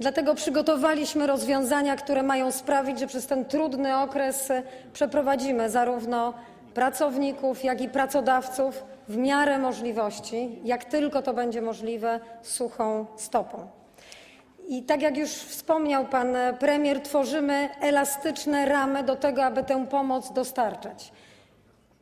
Dlatego przygotowaliśmy rozwiązania, które mają sprawić, że przez ten trudny okres e, przeprowadzimy zarówno pracowników, jak i pracodawców w miarę możliwości, jak tylko to będzie możliwe, suchą stopą. I tak jak już wspomniał pan e, premier, tworzymy elastyczne ramy do tego, aby tę pomoc dostarczać.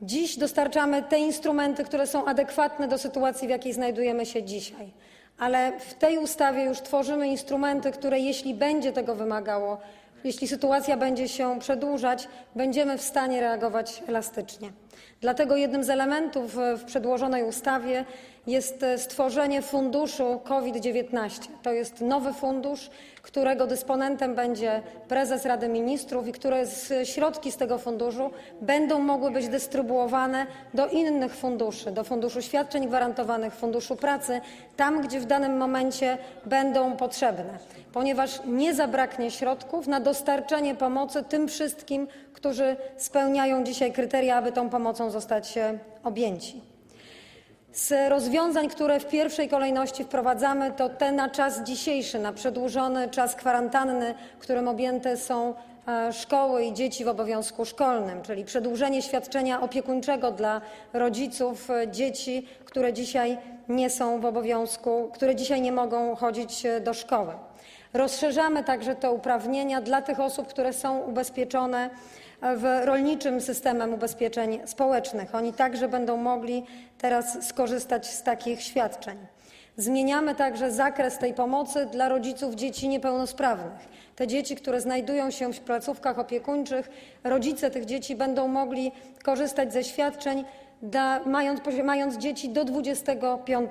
Dziś dostarczamy te instrumenty, które są adekwatne do sytuacji, w jakiej znajdujemy się dzisiaj. Ale w tej ustawie już tworzymy instrumenty, które jeśli będzie tego wymagało, jeśli sytuacja będzie się przedłużać, będziemy w stanie reagować elastycznie. Dlatego jednym z elementów e, w przedłożonej ustawie jest e, stworzenie funduszu COVID-19. To jest nowy fundusz, którego dysponentem będzie prezes Rady Ministrów i które z, środki z tego funduszu będą mogły być dystrybuowane do innych funduszy, do Funduszu Świadczeń Gwarantowanych, Funduszu Pracy, tam gdzie w danym momencie będą potrzebne, ponieważ nie zabraknie środków na dostarczenie pomocy tym wszystkim, którzy spełniają dzisiaj kryteria, aby tą pomocą zostać e, objęci. Z rozwiązań, które w pierwszej kolejności wprowadzamy, to te na czas dzisiejszy, na przedłużony czas kwarantanny, którym objęte są e, szkoły i dzieci w obowiązku szkolnym, czyli przedłużenie świadczenia opiekuńczego dla rodziców e, dzieci, które dzisiaj nie są w obowiązku, które dzisiaj nie mogą chodzić do szkoły. Rozszerzamy także te uprawnienia dla tych osób, które są ubezpieczone w rolniczym systemem ubezpieczeń społecznych. Oni także będą mogli teraz skorzystać z takich świadczeń. Zmieniamy także zakres tej pomocy dla rodziców dzieci niepełnosprawnych. Te dzieci, które znajdują się w placówkach opiekuńczych, rodzice tych dzieci będą mogli korzystać ze świadczeń, da, mając, mając dzieci do 25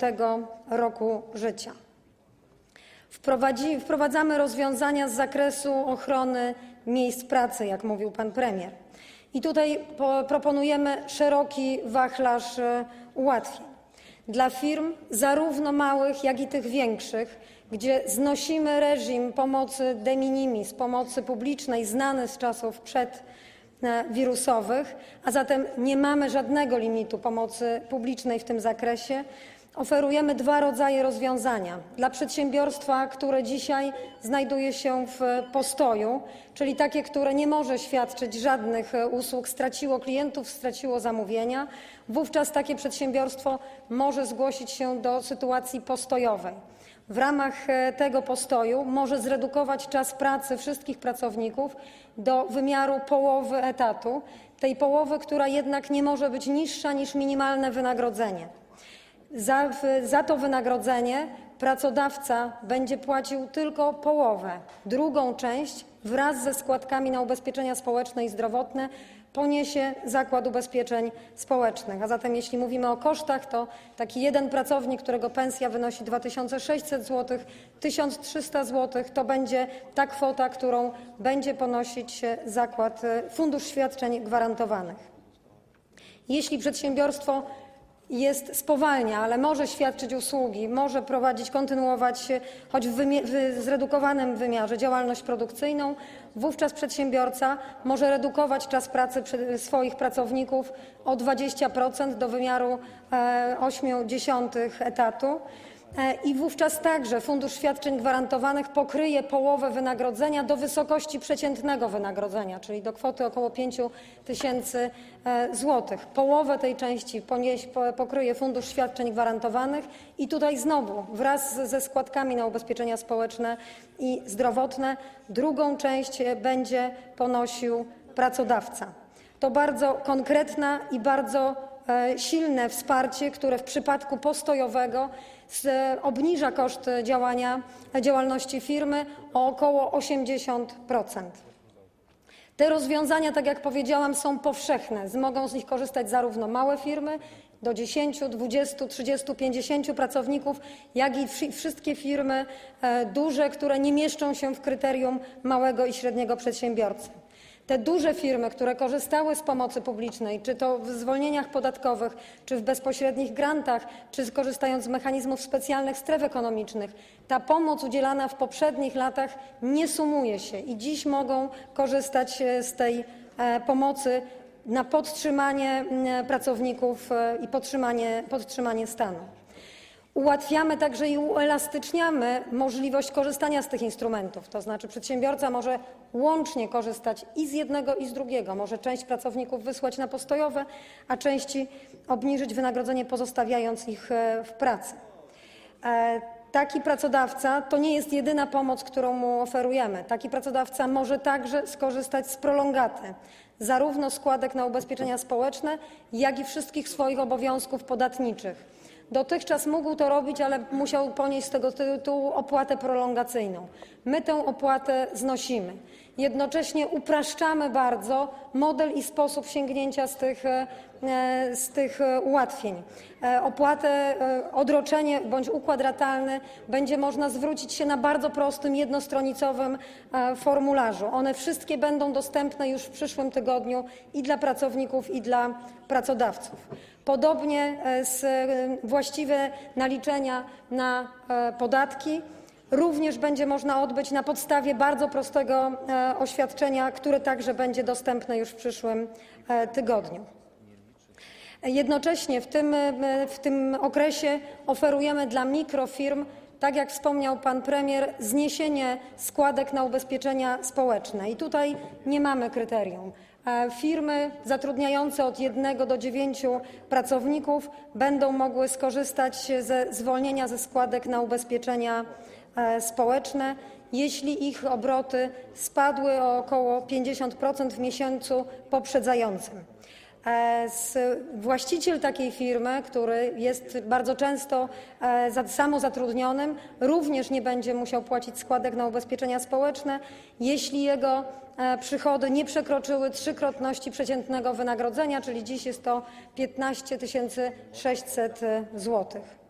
roku życia. Wprowadzamy rozwiązania z zakresu ochrony miejsc pracy, jak mówił pan premier. I tutaj po, proponujemy szeroki wachlarz e, ułatwień dla firm, zarówno małych, jak i tych większych, gdzie znosimy reżim pomocy de minimis, pomocy publicznej znany z czasów przedwirusowych, a zatem nie mamy żadnego limitu pomocy publicznej w tym zakresie. Oferujemy dwa rodzaje rozwiązania. Dla przedsiębiorstwa, które dzisiaj znajduje się w postoju, czyli takie, które nie może świadczyć żadnych usług, straciło klientów, straciło zamówienia, wówczas takie przedsiębiorstwo może zgłosić się do sytuacji postojowej. W ramach e, tego postoju może zredukować czas pracy wszystkich pracowników do wymiaru połowy etatu, tej połowy, która jednak nie może być niższa niż minimalne wynagrodzenie. Za, za to wynagrodzenie pracodawca będzie płacił tylko połowę. Drugą część wraz ze składkami na ubezpieczenia społeczne i zdrowotne poniesie Zakład Ubezpieczeń Społecznych. A zatem jeśli mówimy o kosztach, to taki jeden pracownik, którego pensja wynosi 2600 zł, 1300 zł, to będzie ta kwota, którą będzie ponosić Zakład Fundusz Świadczeń Gwarantowanych. Jeśli przedsiębiorstwo jest spowalnia, ale może świadczyć usługi, może prowadzić, kontynuować, choć w, w zredukowanym wymiarze, działalność produkcyjną, wówczas przedsiębiorca może redukować czas pracy swoich pracowników o 20% do wymiaru 0,8 e, etatu. E, I wówczaz także Fundusz Świadczeń Gwarantowanych pokryje połowę wynagrodzenia do wysokości przeciętnego wynagrodzenia, czyli do kwoty około 5 tysięcy e, złotych. Połowę tej części pokryje Fundusz Świadczeń Gwarantowanych i tutaj znowu wraz ze składkami na ubezpieczenia społeczne i zdrowotne drugą część będzie ponosił pracodawca. To bardzo konkretna i bardzo e, silne wsparcie, które w przypadku postojowego obniża koszt działania, działalności firmy o około 80%. Te rozwiązania, tak jak powiedziałam, są powszechne. Mogą z nich korzystać zarówno małe firmy do 10, 20, 30, 50 pracowników, jak i wszystkie firmy e, duże, które nie mieszczą się w kryterium małego i średniego przedsiębiorcy. Te duże firmy, które korzystały z pomocy publicznej, czy to w zwolnieniach podatkowych, czy w bezpośrednich grantach, czy korzystając z mechanizmów specjalnych stref ekonomicznych, ta pomoc udzielana w poprzednich latach nie sumuje się i dziś mogą korzystać e, z tej e, pomocy na podtrzymanie pracowników e, i podtrzymanie, podtrzymanie stanu. Ułatwiamy także i uelastyczniamy możliwość korzystania z tych instrumentów, to znaczy przedsiębiorca może łącznie korzystać i z jednego, i z drugiego. Może część pracowników wysłać na postojowe, a części obniżyć wynagrodzenie, pozostawiając ich e, w pracy. E, Taki pracodawca to nie jest jedyna pomoc, którą mu oferujemy. Taki pracodawca może także skorzystać z prolongaty, zarówno składek na ubezpieczenia społeczne, jak i wszystkich swoich obowiązków podatniczych. Dotychczas mógł to robić, ale musiał ponieść z tego tytułu opłatę prolongacyjną. My tę opłatę znosimy. Jednocześnie upraszczamy bardzo model i sposób sięgnięcia z tych, e, z tych e, ułatwień. E, Opłatę, odroczenie bądź układ ratalny będzie można zwrócić się na bardzo prostym, jednostronicowym formularzu. One wszystkie będą dostępne już w przyszłym tygodniu i dla pracowników, i dla pracodawców. Podobnie z właściwe naliczenia na podatki również będzie można odbyć na podstawie bardzo prostego e, oświadczenia, które także będzie dostępne już w przyszłym e, tygodniu. Jednocześnie w tym, e, w tym okresie oferujemy dla mikrofirm, tak jak wspomniał pan premier, zniesienie składek na ubezpieczenia społeczne. I tutaj nie mamy kryterium. Firmy zatrudniające od jednego do dziewięciu pracowników będą mogły skorzystać ze zwolnienia ze składek na ubezpieczenia e, społeczne, jeśli ich obroty spadły o około 50% w miesiącu poprzedzającym. E, Właściciel takiej firmy, który jest bardzo często e, za- samozatrudnionym, również nie będzie musiał płacić składek na ubezpieczenia społeczne, jeśli jego e, przychody nie przekroczyły trzykrotności przeciętnego wynagrodzenia, czyli dziś jest to 15 600 złotych.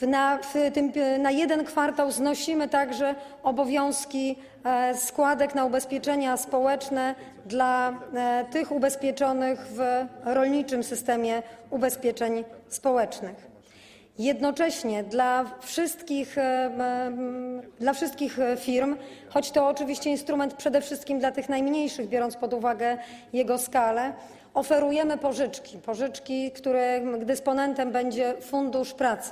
Na, tym, na jeden kwartał znosimy także obowiązki e, składek na ubezpieczenia społeczne dla e, tych ubezpieczonych w rolniczym systemie ubezpieczeń społecznych. Jednocześnie dla wszystkich, e, dla wszystkich firm, choć to oczywiście instrument przede wszystkim dla tych najmniejszych, biorąc pod uwagę jego skalę, oferujemy pożyczki. Pożyczki, których dysponentem będzie Fundusz Pracy.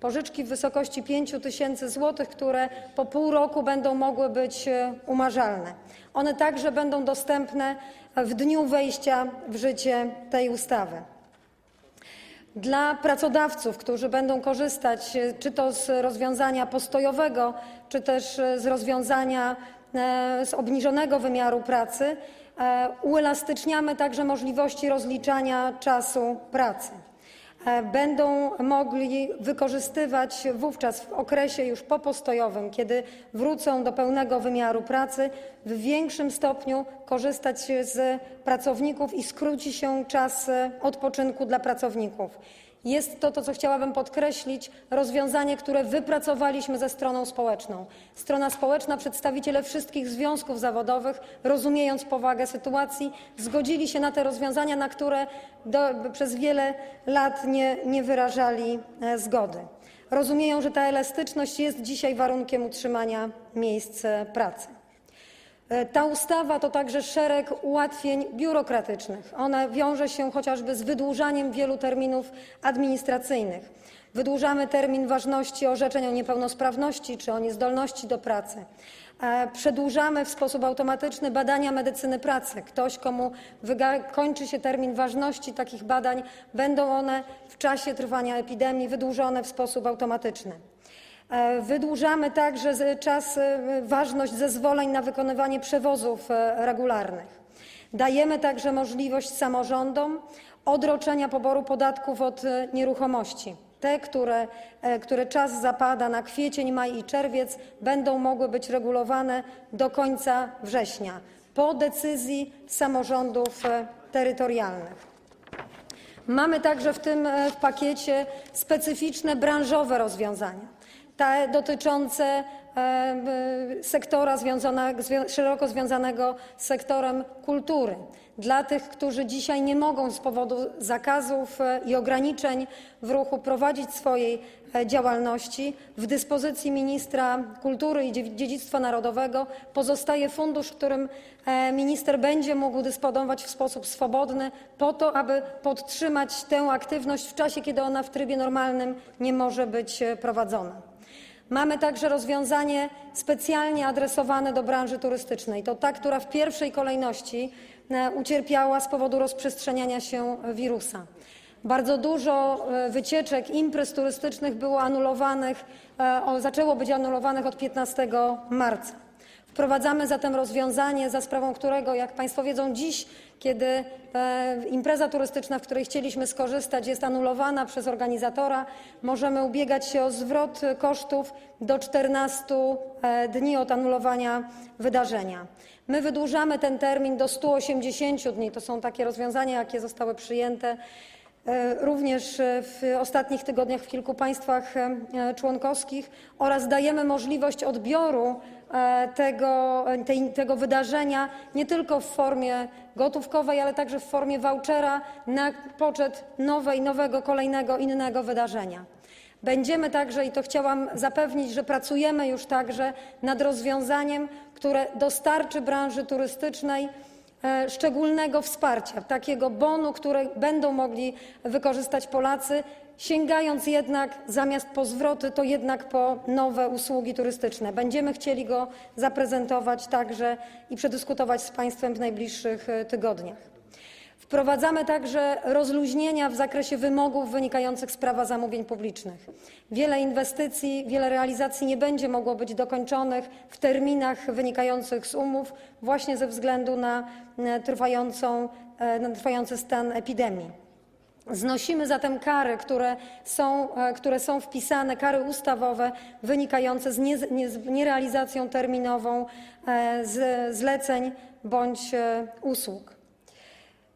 Pożyczki w wysokości 5 tysięcy złotych, które po pół roku będą mogły być e, umarzalne. One także będą dostępne w dniu wejścia w życie tej ustawy. Dla pracodawców, którzy będą korzystać e, czy to z rozwiązania postojowego, czy też e, z rozwiązania z obniżonego wymiaru pracy, uelastyczniamy także możliwości rozliczania czasu pracy. E, Będą mogli wykorzystywać wówczas w okresie już popostojowym, kiedy wrócą do pełnego wymiaru pracy, w większym stopniu korzystać z pracowników i skróci się czas e, odpoczynku dla pracowników. Jest to to, co chciałabym podkreślić, rozwiązanie, które wypracowaliśmy ze stroną społeczną. Strona społeczna, przedstawiciele wszystkich związków zawodowych, rozumiejąc powagę sytuacji, zgodzili się na te rozwiązania, na które do, przez wiele lat nie, nie wyrażali e, zgody. Rozumieją, że ta elastyczność jest dzisiaj warunkiem utrzymania miejsc e, pracy. E, Ta ustawa to także szereg ułatwień biurokratycznych. One wiąże się chociażby z wydłużaniem wielu terminów administracyjnych. Wydłużamy termin ważności orzeczeń o niepełnosprawności czy o niezdolności do pracy. E, Przedłużamy w sposób automatyczny badania medycyny pracy. Ktoś, komu kończy się termin ważności takich badań, będą one w czasie trwania epidemii wydłużone w sposób automatyczny. E, Wydłużamy także z- czas, e, ważność zezwoleń na wykonywanie przewozów e, regularnych. Dajemy także możliwość samorządom odroczenia poboru podatków od e, nieruchomości. Te, które, e, które czas zapada na kwiecień, maj i czerwiec, będą mogły być regulowane do końca września po decyzji samorządów e, terytorialnych. Mamy także w tym e, w pakiecie specyficzne branżowe rozwiązania, te dotyczące e, sektora szeroko związanego z sektorem kultury. Dla tych, którzy dzisiaj nie mogą z powodu zakazów e, i ograniczeń w ruchu prowadzić swojej e, działalności. W dyspozycji ministra kultury i Dzie- dziedzictwa narodowego pozostaje fundusz, którym e, minister będzie mógł dysponować w sposób swobodny po to, aby podtrzymać tę aktywność w czasie, kiedy ona w trybie normalnym nie może być prowadzona. Mamy także rozwiązanie specjalnie adresowane do branży turystycznej. To ta, która w pierwszej kolejności e, ucierpiała z powodu rozprzestrzeniania się wirusa. Bardzo dużo e, wycieczek, imprez turystycznych było anulowanych, e, zaczęło być anulowanych od 15 marca. Wprowadzamy zatem rozwiązanie, za sprawą którego, jak Państwo wiedzą, dziś, kiedy e, impreza turystyczna, w której chcieliśmy skorzystać, jest anulowana przez organizatora, możemy ubiegać się o zwrot kosztów do 14 e, dni od anulowania wydarzenia. My wydłużamy ten termin do 180 dni. To są takie rozwiązania, jakie zostały przyjęte E, również w ostatnich tygodniach w kilku państwach członkowskich oraz dajemy możliwość odbioru tego, tej, tego wydarzenia nie tylko w formie gotówkowej, ale także w formie vouchera na poczet nowej, nowego, kolejnego, innego wydarzenia. Będziemy także, i to chciałam zapewnić, że pracujemy już także nad rozwiązaniem, które dostarczy branży turystycznej e, szczególnego wsparcia, takiego bonu, które będą mogli wykorzystać Polacy, sięgając jednak zamiast po zwroty, to jednak po nowe usługi turystyczne. Będziemy chcieli go zaprezentować także i przedyskutować z Państwem w najbliższych e, tygodniach. Wprowadzamy także rozluźnienia w zakresie wymogów wynikających z prawa zamówień publicznych. Wiele inwestycji, wiele realizacji nie będzie mogło być dokończonych w terminach wynikających z umów właśnie ze względu na e, trwającą, e, na trwający stan epidemii. Znosimy zatem kary, które są, e, które są wpisane, kary ustawowe wynikające z, nie, nie, nierealizacją terminową e, z zleceń bądź e, usług.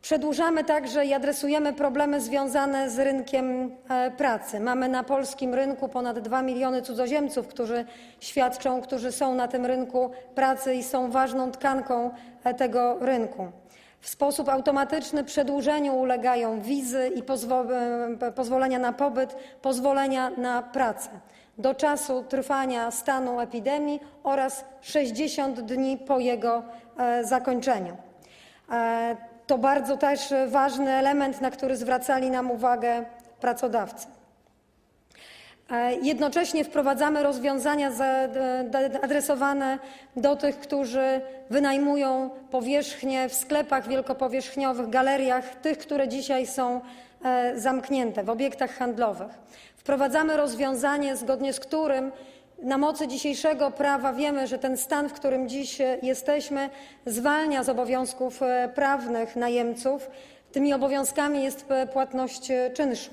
Przedłużamy także i adresujemy problemy związane z rynkiem pracy. Mamy na polskim rynku ponad 2 miliony cudzoziemców, którzy świadczą, którzy są na tym rynku pracy i są ważną tkanką tego rynku. W sposób automatyczny przedłużeniu ulegają wizy i e, pozwolenia na pobyt, pozwolenia na pracę do czasu trwania stanu epidemii oraz 60 dni po jego e, zakończeniu. E, To bardzo też ważny element, na który zwracali nam uwagę pracodawcy. E, Jednocześnie wprowadzamy rozwiązania za- d- adresowane do tych, którzy wynajmują powierzchnie w sklepach wielkopowierzchniowych, galeriach, tych, które dzisiaj są e, zamknięte, w obiektach handlowych. Wprowadzamy rozwiązanie, zgodnie z którym na mocy dzisiejszego prawa wiemy, że ten stan, w którym dziś e, jesteśmy, zwalnia z obowiązków e, prawnych najemców. Tymi obowiązkami jest e, płatność e, czynszu.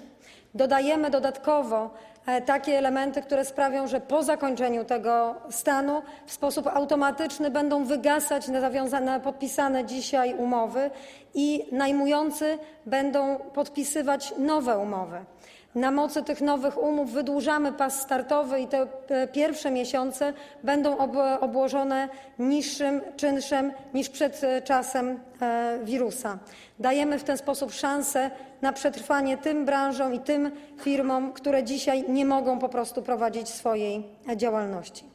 Dodajemy dodatkowo e, takie elementy, które sprawią, że po zakończeniu tego stanu w sposób automatyczny będą wygasać podpisane dzisiaj umowy i najmujący będą podpisywać nowe umowy. Na mocy tych nowych umów wydłużamy pas startowy i te pierwsze miesiące będą ob- obłożone niższym czynszem niż przed e, czasem e, wirusa. Dajemy w ten sposób szansę na przetrwanie tym branżom i tym firmom, które dzisiaj nie mogą po prostu prowadzić swojej e, działalności.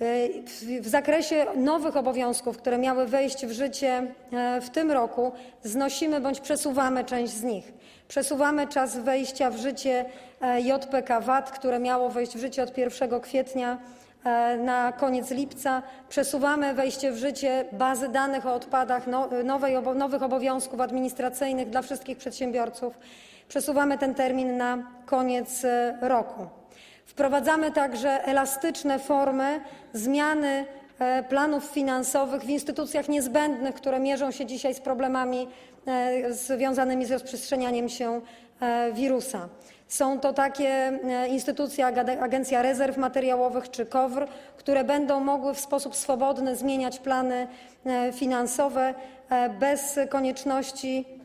W- zakresie nowych obowiązków, które miały wejść w życie e, w tym roku, znosimy bądź przesuwamy część z nich. Przesuwamy czas wejścia w życie e, JPK VAT, które miało wejść w życie od 1 kwietnia e, na koniec lipca. Przesuwamy wejście w życie bazy danych o odpadach, no- nowej, nowych obowiązków administracyjnych dla wszystkich przedsiębiorców. Przesuwamy ten termin na koniec roku. Wprowadzamy także elastyczne formy zmiany e, planów finansowych w instytucjach niezbędnych, które mierzą się dzisiaj z problemami e, związanymi z rozprzestrzenianiem się e, wirusa. Są to takie instytucje jak Agencja Rezerw Materiałowych czy KOWR, które będą mogły w sposób swobodny zmieniać plany finansowe bez konieczności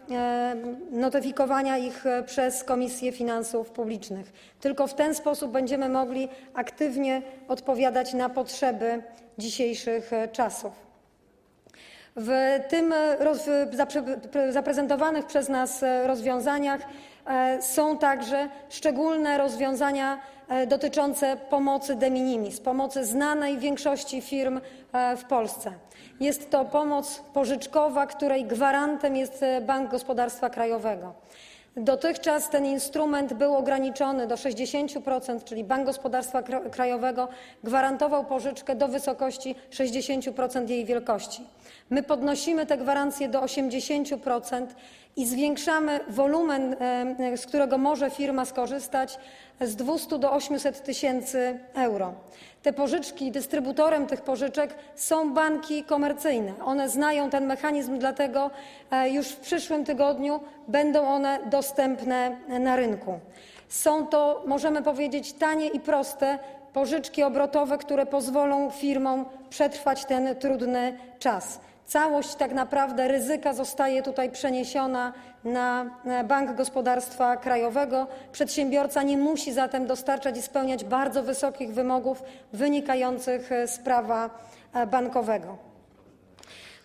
notyfikowania ich e, przez Komisję Finansów Publicznych. Tylko w ten sposób będziemy mogli aktywnie odpowiadać na potrzeby dzisiejszych e, czasów. W tym e, zaprezentowanych przez nas e, rozwiązaniach e, są także szczególne rozwiązania e, dotyczące pomocy de minimis, pomocy znanej większości firm e, w Polsce. Jest to pomoc pożyczkowa, której gwarantem jest e, Bank Gospodarstwa Krajowego. Dotychczas ten instrument był ograniczony do 60%, czyli Bank Gospodarstwa Kra- Krajowego gwarantował pożyczkę do wysokości 60% jej wielkości. My podnosimy te gwarancje do 80% i zwiększamy wolumen, z którego może firma skorzystać z 200 do 800 tysięcy euro. Te pożyczki, dystrybutorem tych pożyczek są banki komercyjne. One znają ten mechanizm, dlatego e, już w przyszłym tygodniu będą one dostępne na rynku. Są to, możemy powiedzieć, tanie i proste pożyczki obrotowe, które pozwolą firmom przetrwać ten trudny czas. Całość tak naprawdę ryzyka zostaje tutaj przeniesiona na Bank Gospodarstwa Krajowego. Przedsiębiorca nie musi zatem dostarczać i spełniać bardzo wysokich wymogów wynikających e, z prawa e, bankowego.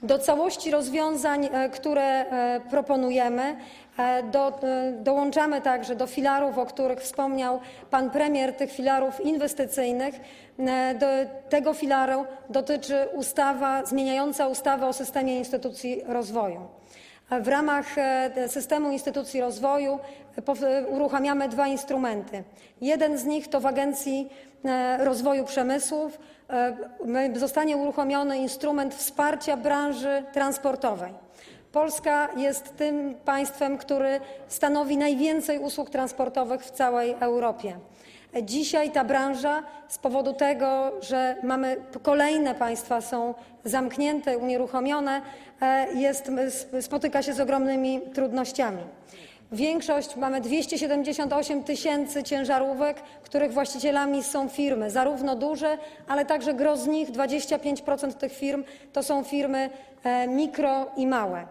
Do całości rozwiązań, e, które proponujemy, do, e, dołączamy także do filarów, o których wspomniał pan premier, tych filarów inwestycyjnych. E, Do tego filaru dotyczy ustawa zmieniająca ustawę o systemie instytucji rozwoju. W ramach e, systemu instytucji rozwoju e, uruchamiamy dwa instrumenty. Jeden z nich to w Agencji e, Rozwoju Przemysłów e, my- zostanie uruchomiony instrument wsparcia branży transportowej. Polska jest tym państwem, który stanowi najwięcej usług transportowych w całej Europie. Dzisiaj ta branża z powodu tego, że mamy kolejne państwa są zamknięte, unieruchomione, e, jest, spotyka się z ogromnymi trudnościami. Większość, mamy 278 tysięcy ciężarówek, których właścicielami są firmy, zarówno duże, ale także gros z nich, 25% tych firm to są firmy e, mikro i małe.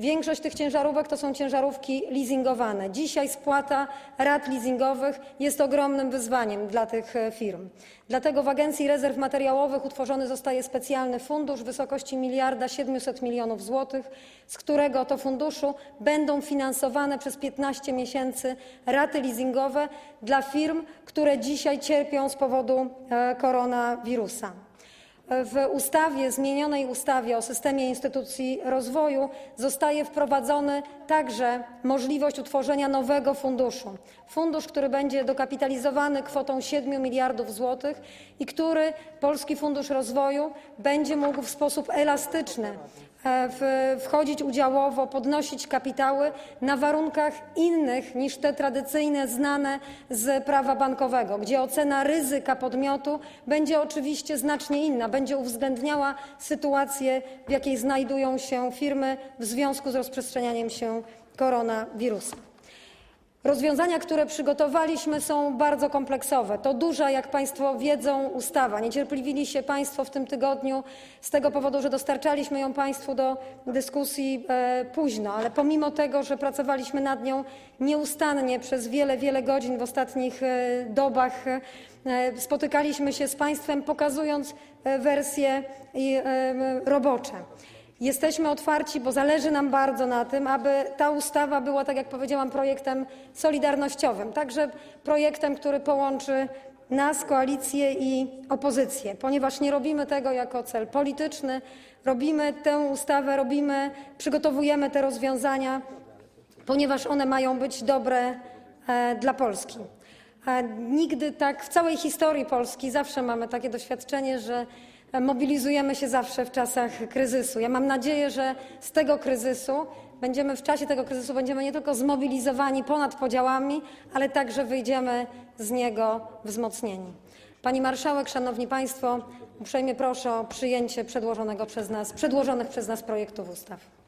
Większość tych ciężarówek to są ciężarówki leasingowane. Dzisiaj spłata rat leasingowych jest ogromnym wyzwaniem dla tych e, firm. Dlatego w Agencji Rezerw Materiałowych utworzony zostaje specjalny fundusz w wysokości miliarda 700 milionów złotych, z którego to funduszu będą finansowane przez 15 miesięcy raty leasingowe dla firm, które dzisiaj cierpią z powodu e, koronawirusa. W ustawie, zmienionej ustawie o systemie instytucji rozwoju zostaje wprowadzony także możliwość utworzenia nowego funduszu. Fundusz, który będzie dokapitalizowany kwotą 7 miliardów złotych i który Polski Fundusz Rozwoju będzie mógł w sposób elastyczny wchodzić udziałowo, podnosić kapitały na warunkach innych niż te tradycyjne, znane z prawa bankowego, gdzie ocena ryzyka podmiotu będzie oczywiście znacznie inna, będzie uwzględniała sytuację, w jakiej znajdują się firmy w związku z rozprzestrzenianiem się koronawirusa. Rozwiązania, które przygotowaliśmy, są bardzo kompleksowe. To duża, jak Państwo wiedzą, ustawa. Niecierpliwili się Państwo w tym tygodniu z tego powodu, że dostarczaliśmy ją Państwu do dyskusji e, późno, ale pomimo tego, że pracowaliśmy nad nią nieustannie przez wiele, wiele godzin w ostatnich e, dobach, e, spotykaliśmy się z Państwem, pokazując wersje robocze. Jesteśmy otwarci, bo zależy nam bardzo na tym, aby ta ustawa była, tak jak powiedziałam, projektem solidarnościowym, także projektem, który połączy nas, koalicję i opozycję, ponieważ nie robimy tego jako cel polityczny, robimy tę ustawę, robimy, przygotowujemy te rozwiązania, ponieważ one mają być dobre e, dla Polski. A nigdy tak w całej historii Polski zawsze mamy takie doświadczenie, że mobilizujemy się zawsze w czasach kryzysu. Ja mam nadzieję, że z tego kryzysu będziemy w czasie tego kryzysu będziemy nie tylko zmobilizowani ponad podziałami, ale także wyjdziemy z niego wzmocnieni. Pani marszałek, szanowni państwo, uprzejmie proszę o przyjęcie przedłożonego przez nas, przedłożonych przez nas projektów ustaw.